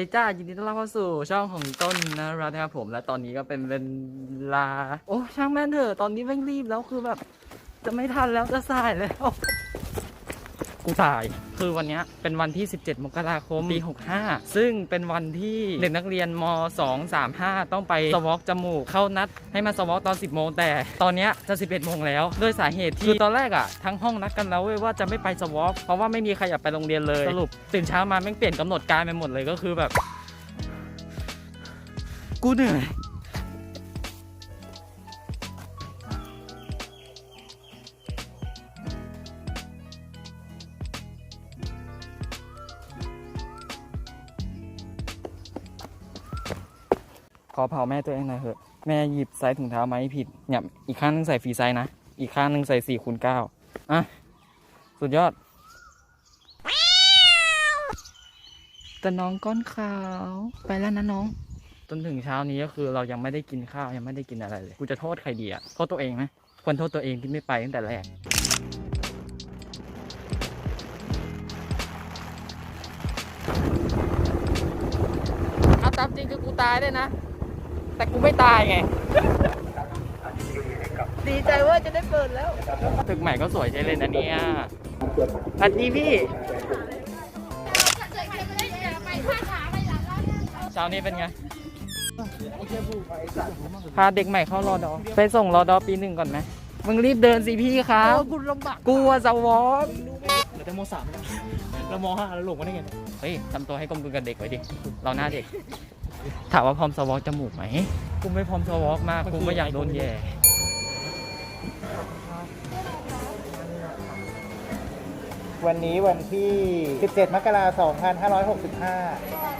ดีจ้ายินดีต้อนรับเข้าสู่ช่องของต้นนะรัตนะครับผมและตอนนี้ก็เป็นเวลา โอ้ช่างแม่นเถอะตอนนี้แม่งรีบแล้วคือแบบ จะไม่ทันแล้วจะสายแล้ว กูตาย คือวันเนี้ยเป็นวันที่ 17 มกราคม ปี 65 ซึ่งเป็นวันที่เด็กนักเรียนม 2 3 5 ต้องไปสวอกจมูก เข้านัดให้มาสวอกตอน 10 โมง แต่ตอนเนี้ยจะ 11 โมงแล้ว ด้วยสาเหตุที่คือตอนแรกอะทั้งห้องนัดกันแล้วเว้ยว่าจะไม่ไปสวอกเพราะว่าไม่มีใครอยากไปโรงเรียนเลย สรุปตื่นเช้ามาแม่งเปลี่ยนกำหนดการไปหมดเลยก็คือแบบ กูเหนื่อย ขอเผาแม่ตัวเองหน่อยเถอะ แม่หยิบไซส์ถุงเท้ามาให้ผิดเนี่ยอีกข้างหนึงใส่ฟรีไซส์นะ อีกข้างหนึงใส่สี่คูณเก้าอะ สุดยอด แต่น้องก้อนขาว ไปแล้วนะน้อง จนถึงเช้านี้ก็คือเรายังไม่ได้กินข้าวยังไม่ได้กินอะไรเลย กูจะโทษใครดีอะโทษตัวเองไหมควรโทษตัวเองที่ไม่ไปตั้งแต่แรกเอาตามจริงคือกูตายได้นะ แต่กูไม่ตายไง ดีใจว่าจะได้เปิดแล้ว ตึกใหม่ก็สวยใช่เลยนะเนี่ยสวัสดีพี่ เช้านี้เป็นไง พาเด็กใหม่เข้ารอดอ ไปส่งรอดอปีหนึ่งก่อนไหม มึงรีบเดินสิพี่ครับกูลำบากกูว่าสวอปเหลือแต่มสามแล้วเรามห้าแล้วหลงมาได้ไง เฮ้ยทำตัวให้กลมกลืนกับเด็กไว้ดิ เราหน้าเด็ก ถามว่าพร้อมสวอปจมูกไหมกูไม่พร้อมสวอปมากกูก็อยากโดนแย่วันนี้วันที่ 17 มกราคม 2565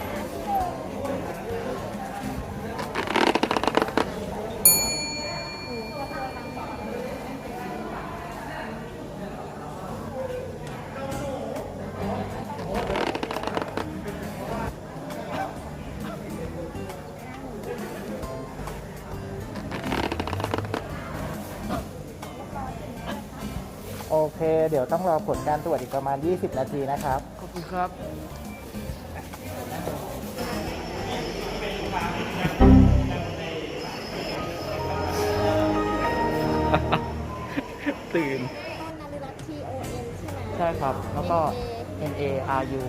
เคเดี๋ยวต้องรอผลการตรวจอีกประมาณ 20 นาทีนะครับ ขอบคุณครับ ตื่น นาริรัตน์ T O N ใช่ไหมใช่ครับ แล้วก็ N A R U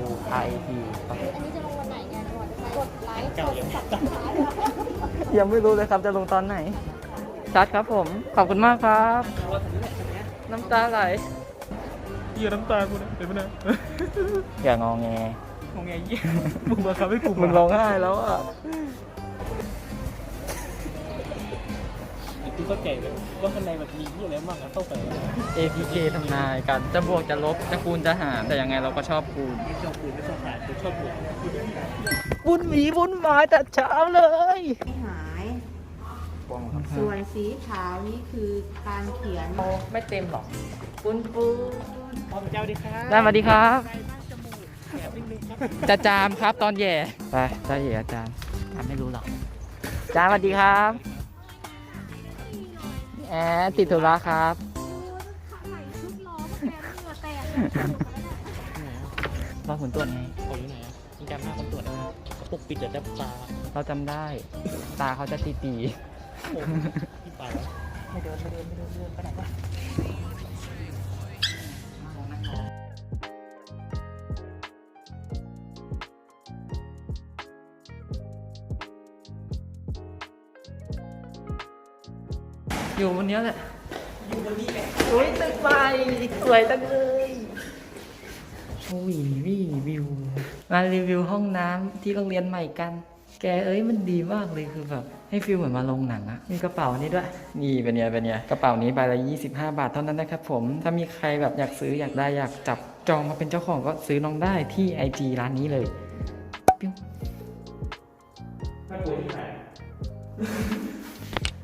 I T ครับอันนี้จะลงวันไหนเนี่ยกดไลค์กดสับสไครต์ ยังไม่รู้เลยครับจะลงตอนไหน ชัดครับผม ขอบคุณมากครับ น้ำตาไหลเยี่ยน้ำตากูนะเห็นไหมนะอย่างงอแงมองไงเยี่ยมึงมาทำให้กูมึงร้องไห้แล้วอะกูเข้าใจเลยว่าข้างในแบบมีเยี่ยอะไรบ้างนะเข้าไป APK ทำนายกันจะบวกจะลบจะคูณจะหารแต่ยังไงเราก็ชอบคูณไม่ชอบกูไม่ชอบหายกูชอบกูวุ่นหวีวุ่นวายแต่เช้าเลยไม่หาย ส่วนสีขาวนี่คือการเขียน ไม่เต็มหรอกปุ้นปุ้นพ่อพระ เจ้าดีครับได้สวัสดีครับแอบนิดนึงครับ จะจามครับตอนแย่ ไปจะแย่อาจารย์อาจารย์ไม่รู้หรอกอาจารย์สวัสดีครับแอดติดธุระครับใส่ชุดล้อพวกแกเหงื่อแตกรอผลตรวจไงเขาอยู่ไหนอะมีการหน้าคนตรวจนะกระปุกปิดเดือดดับตาเราจำได้ ตาเขาจะตีตีโอ้พี่ตายแล้วไม่เดินไม่เดินไม่เดินไม่เดินไปไหนวะ อยู่บนเนี้ยแหละ อยู่บนนี้แหละโอ้ยตึกใหม่สวยจังเลยโอ้ยรีวิว มารีวิวห้องน้ำที่โรงเรียนใหม่กัน แกเอ้ยมันดีมากเลยคือแบบให้ฟิลเหมือนมาลงหนังอะมีกระเป๋านี้ด้วย นี่เป็นไงเป็นไงกระเป๋านี้ใบละ 25 บาทเท่านั้นนะครับผม ถ้ามีใครแบบอยากซื้ออยากได้อยากจับจองมาเป็นเจ้าของก็ซื้อน้องได้ที่ IG ร้านนี้เลยปิ้วไม่ป่วยที่ไหน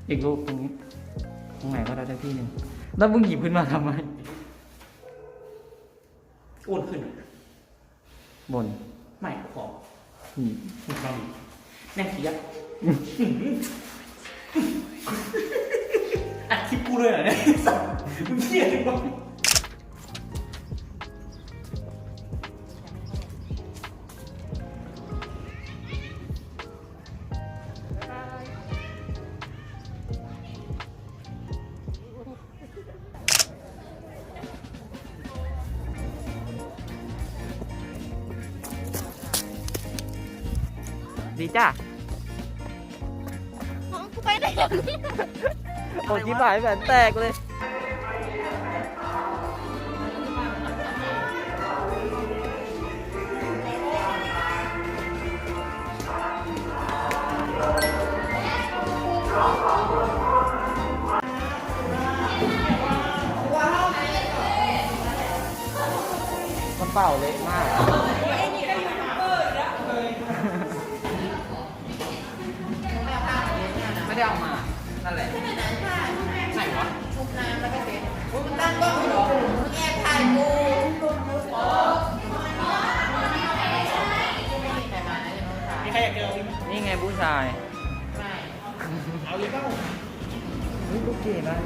อีกรูปตรงนี้ต รงไหนก็ได้สักที่หนึ่งแล้วมึงหยิบขึ้นมาทำไมอ้วนขึ้น บนไม่ขออืมมึงทำแน่นเสียอัดคลิปกูเลยเหรอเนี่ยสัตว์มึงเที่ยจริงปะ จ้าน้องกูไปได้ยังไงโอ้ยที่หายแหวนแตกเลย มันเป่าเล็กมาก นั่นแหละไหนวะมีใครอยากเจอวิมนี่ไงผู้ชาย เอาเลยเปล่าเฮ้ยลูกเก๋มาก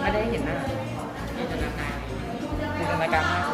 ไม่ได้เห็นหน้าจินตนาการจินตนาการมาก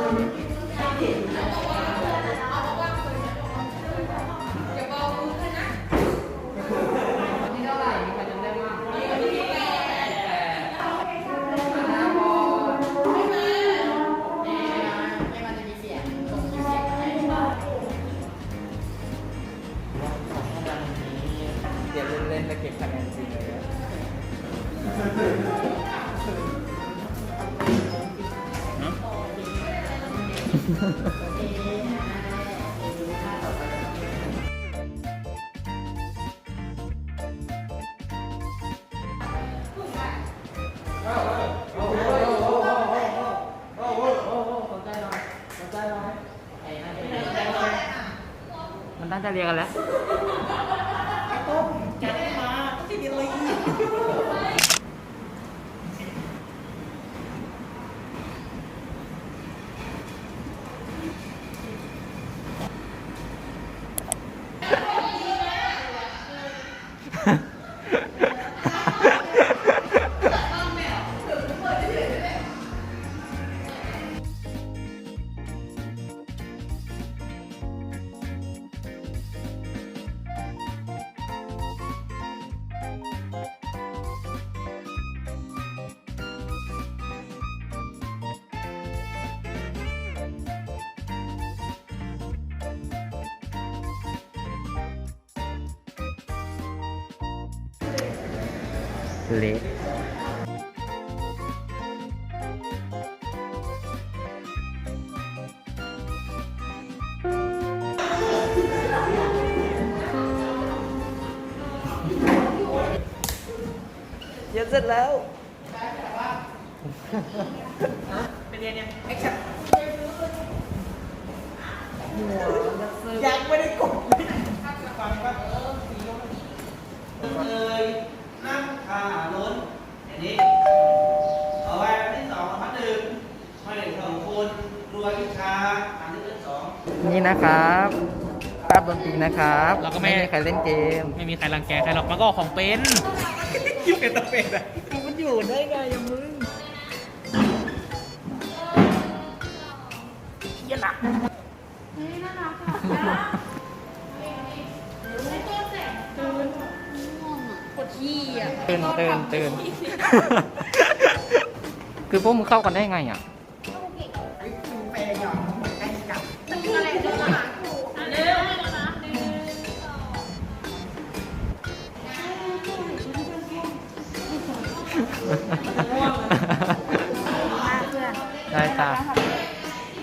เรียนกันแล้ว เละเดี๋ยวเสร็จแล้วยังไม่ได้กดเลยฟังว่าเอย นั่งขาล้นอย่างนี้เอาไว้อันที่สองพันหนึ่งพันหนึ่งสองคนรวยวิชาอันที่เป็นสองนี่นะครับภาพดนตรีนะครับแล้วก็ไม่ไม่ มีใครเล่นเกม ไม่มีใครรังแกใครหรอกมันก็ของเป็นยิ่งเป็นตะเป็นอะมันอยู่ได้ไงยังมึงนี่น่ารักอะไม่ตัวแสบตื่นง่วงอะปว ดขี้อะตื่นตื่นตื่น คือพวกมึงเข้ากันได้ไงอะอะไรจะมาหาถูกอะเร็วนะหนึ่งสองได้จ้ะ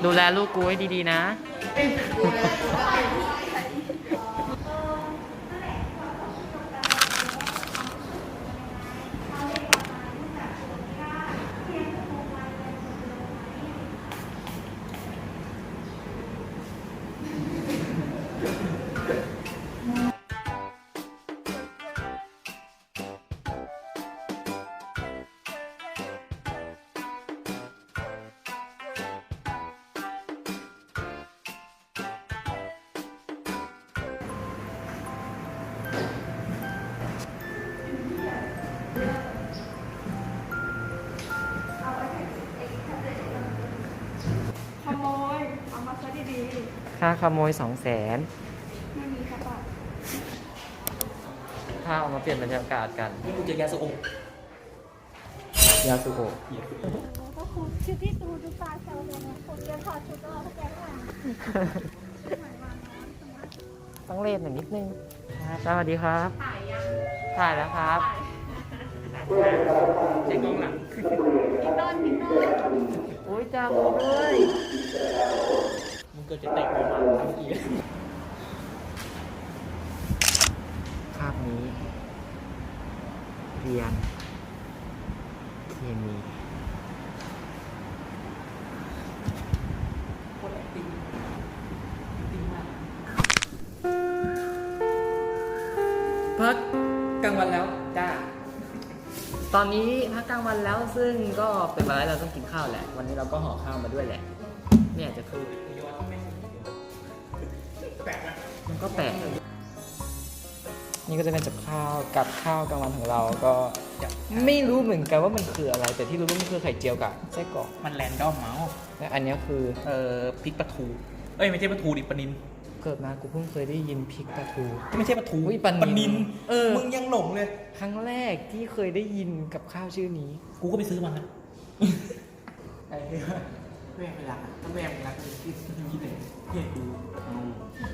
ดูแลลูกกูให้ดีๆนะข เอามาซะดีค่าขโมยสองแสนๆไม่มีครับค่าเอามาเปลี่ยนบรรยากาศกัน นี่กูเจอยาสูบยาสุโกะก็คุณชื่อที่ดูดูตาเซลเลยนะคุณจะถอดชุดแล้วเขาแก้ผ้าสมัยวานน้อยสมัยต้องเลนหน่อยนิดนึงครับสวัสดีครับ ถ่ายยังถ่ายแล้วครับใช้กล้องหลังพี่ต้นพี่ต้นโอ้ยจ้าผมด้วยมึง เกิดจะเตะกูมาทำอีกภาพนี้ เรียน เคมีพักกลางวันแล้วจ้าตอนนี้พักกลางวันแล้วซึ่งก็เป็นเวลาเราต้องกินข้าวแหละ วันนี้เราก็ห่อข้าวมาด้วยแหละไม่อยากจะพูด ก็แปลกนี่ก็จะเป็นกับข้าวกับข้าวกลางวันของเราก็ไม่รู้เหมือนกันว่ามันคืออะไร แต่ที่รู้ว่ามันคือไข่เจียวกับไส้กรอกมันแรนดอมเมาส์และอันเนี้ยคือเอ่อพริกปลาทูเอ้ยไม่ใช่ปลาทูดิปลานินเกิดมากูเพิ่งเคยได้ยินพริกปลาทูไม่ใช่ปลาทูอุ๊ยปลานิลเออมึงยังหลงเลย ครั้งแรกที่เคยได้ยินกับข้าวชื่อนี้ กูก็ไปซื้อมานะไอ้เนี่ย แม่ไม่รักถ้าแม่ไม่รักที่ที่ที่ไหนเฮียกู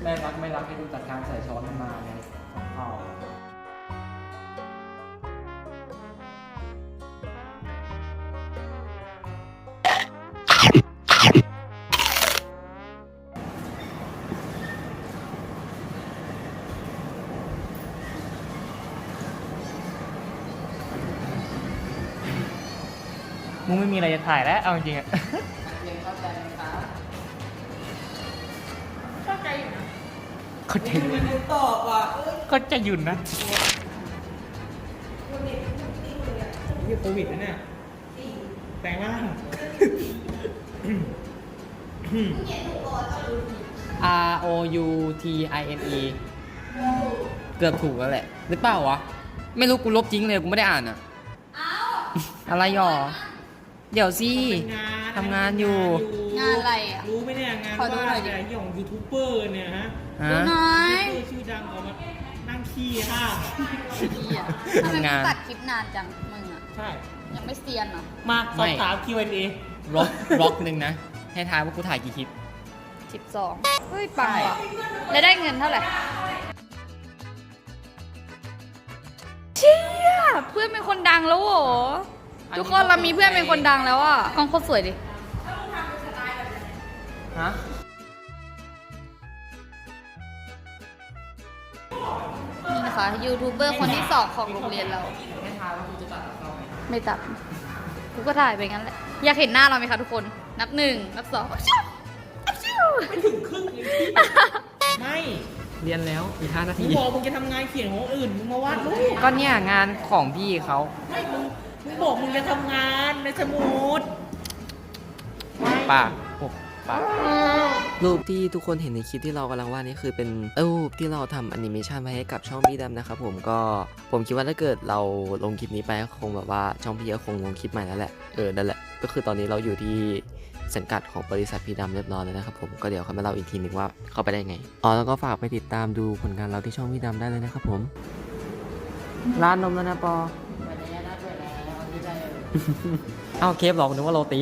แม่รักไม่รักให้ดูจัดการใส่ช้อนมันมาไงของข้าวมึงไม่มีอะไรจะถ่ายแล้ว เอาจริงๆอะเรียนเข้า ใจไหมคะเข้าใจอยู่นะเขาใจหยุ่นตอบอะเขาใจหยุ่นนะนี่โควิดนะเนี่ยแปลงร่าง R O U T I N E เกือบถูกแล้วแหละ หรือเปล่าวะ ไม่รู้กูลบจริงเลย กูไม่ได้อ่านอะอะไรหรอ เดี๋ยวสิทำงานอยู่ งานอะไรอะรู้ไหมเนี่ยงานขอดูหน่อยดิว่าเนี่ยของยูทูบเบอร์เนี่ยฮะฮะ ดูหน่อยยูทูบเบอร์ชื่อดังออกมานั่งขี้ห้างทำไมทำงานมึงตัดคลิปนานจังมึงอะ ใช่ ยังไม่เซียนเหรอมาสไม่อบถาม Q&A บล็อกบล็อกหนึ่งนะ ให้ทายว่ากูถ่ายกี่คลิป สิบสองเฮ้ยปังว่ะแล้วได้เงินเท่าไหร่เชี่ยเพื่อนเป็นคนดังแล้วเหรออันนี้ ทุกคนเรามีเพื่อนเป็นคนดังแล้วอะกล้องโคตรสวยดิฮะนี่นะคะยูทูบเบอร์คนที่สองของโรงเรียนเราให้ทายว่ากูจะตัดกับเขาไหมไม่ตัดกูก็ถ่ายไปงั้นแหละ อยากเห็นหน้าเราไหมคะทุกคน นับหนึ่งนับสองอัพชิวอัพชิวไม่ถึงครึ่งเองพี่ไม่เรียนแล้วอีกห้านามึทีงบอกมึงจะทำงานเขียนของคนอื่นมึงมาวาดรูปก็เนี่ยงานของพี่เขาไม่มึง มึงบอกมึงจะทำงานในสมุดปากปุบปากรูปที่ทุกคนเห็นในคลิปที่เรากำลังวาดนี่คือเป็นรูปที่เราทำแอนิเมชันไว้ให้กับช่องพี่ดำนะครับผมก็ผมคิดว่าถ้าเกิดเราลงคลิปนี้ไปก็คงแบบว่าช่องพี่ก็คงลงคลิปใหม่แล้วแหละเออนั่นแหละก็คือตอนนี้เราอยู่ที่สังกัดของบริษัทพี่ดำเรียบร้อยแล้วนะครับผมก็เดี๋ยวเขามาเล่าอีกทีหนึ่งว่าเข้าไปได้ไงอ๋อแล้วก็ฝากไปติดตามดูผลงานเราที่ช่องพี่ดำได้เลยนะครับผมร้านนมแล้วนะปอ เอาเคฟหรอกนึกว่าโรตี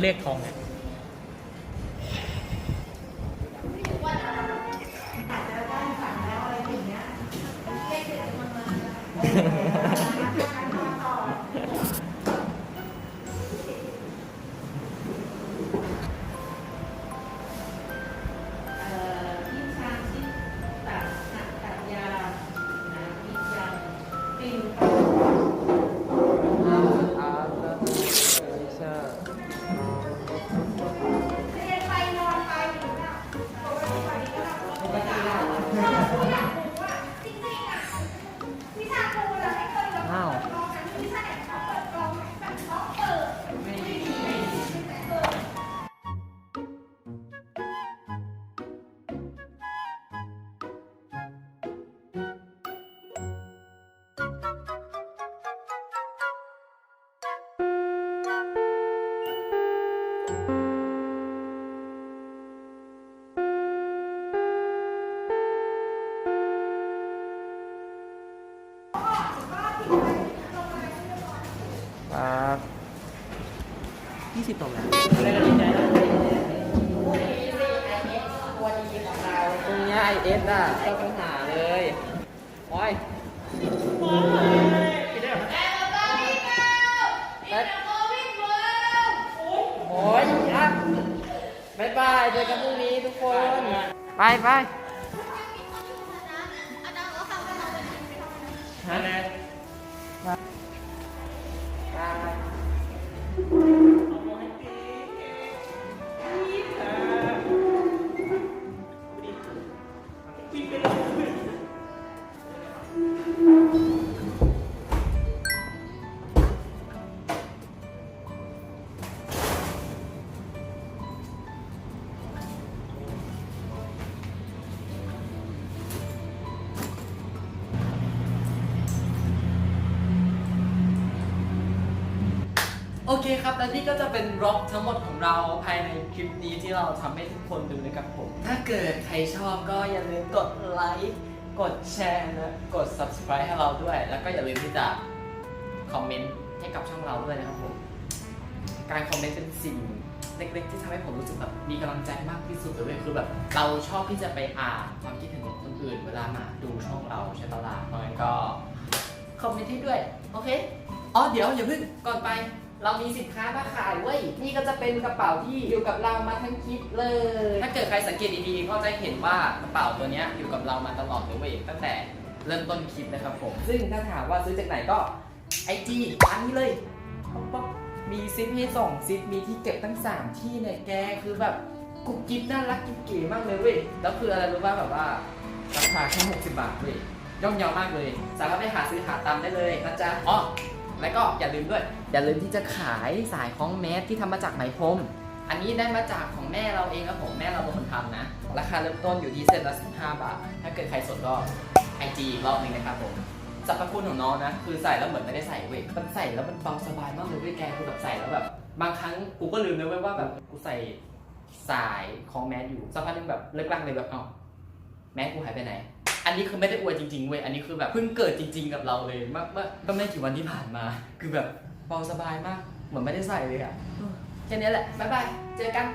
มันเลขทองไงยี่ สิบตกแล้วได้กันดีใจแล้วตรงเนี้ไอเอสอะเจ้าปัญหาเลยโอ้ยปิดได้เหรอโอ้ยอะบายบายเจอกันพรุ่งนี้ทุกคน ไปไปฮะแคครับ และนี่ก็จะเป็นร็อกทั้งหมดของเราภายในคลิปนี้ที่เราทำให้ทุกคนดูนะครับผม ถ้าเกิดใครชอบก็อย่าลืมกดไลค์ กดแชร์นะ กด subscribe ให้เราด้วย แล้วก็อย่าลืมที่จะคอมเมนต์ให้กับช่องเราด้วยนะครับผม การคอมเมนต์เป็นสิ่งเล็กๆที่ทำให้ผมรู้สึกแบบมีกำลังใจมากที่สุดเลยเว้ยคือแบบเราชอบที่จะไปอ่านความคิดเห็นของคนอื่น เวลามาดูช่องเราใช่ปะล่ะเพราะงั้นก็คอมเมนต์ให้ด้วย โอเค อ๋อ เดี๋ยวอย่าเพิ่งก่อนไป เรามีสินค้ามาขายเว้ย นี่ก็จะเป็นกระเป๋าที่อยู่กับเรามาทั้งคลิปเลย ถ้าเกิดใครสังเกตดีๆ ก็จะเห็นว่ากระเป๋าตัวเนี้ยอยู่กับเรามาตลอดเลยเว้ยตั้งแต่เริ่มต้นคลิปนะครับผม ซึ่งถ้าถามว่าซื้อจากไหนก็ไอจีอันนี้เลยป๊อกป๊อกมีซิปให้สองซิปมีที่เก็บตั้ง 3 ที่เนี่ยแกคือแบบกุ๊กกิ๊บน่ารักกิ๊บเก๋มากเลยเว้ย แล้วคืออะไรรู้ป่ะแบบว่าราคาแค่60 บาทเว้ยย่อมเยาวมากเลย สามารถไปหาซื้อหาตามได้เลยนะจ๊ะอ๋อแล้วก็อย่าลืมด้วย อย่าลืมที่จะขายสายคล้องแมสที่ทำมาจากไหมพรมอันนี้ได้มาจากของแม่เราเองครับผมแม่เราเป็นคนทำนะ ราคาเริ่มต้นอยู่ที่เส้นละ15 บาท ถ้าเกิดใครสนก็ไอจีรอบหนึงนะครับผมสรรพคุณของน้องนะ คือใส่แล้วเหมือนไม่ได้ใส่เว้ยมันใส่แล้วมันเบาสบายมากเลยเว้ยแกคือแบบใส่แล้วแบบบางครั้งกูก็ลืมเลยเว้ยว่าแบบกูใส่สายคล้องแมสอยู่สักพักนึงแบบเลิกลักเลยแบบเอ้าแม่กูหายไปไหน อันนี้คือไม่ได้อวยจริงๆเว้ยอันนี้คือแบบเพิ่งเกิดจริง ๆ กับเราเลยเมื่อเมื่อเมื่อไม่กี่วันที่ผ่านมา คือแบบ เบาสบายมาก เหมือนไม่ได้ใส่เลยอะแค่นี้แหละ บ๊ายบาย เจอกัน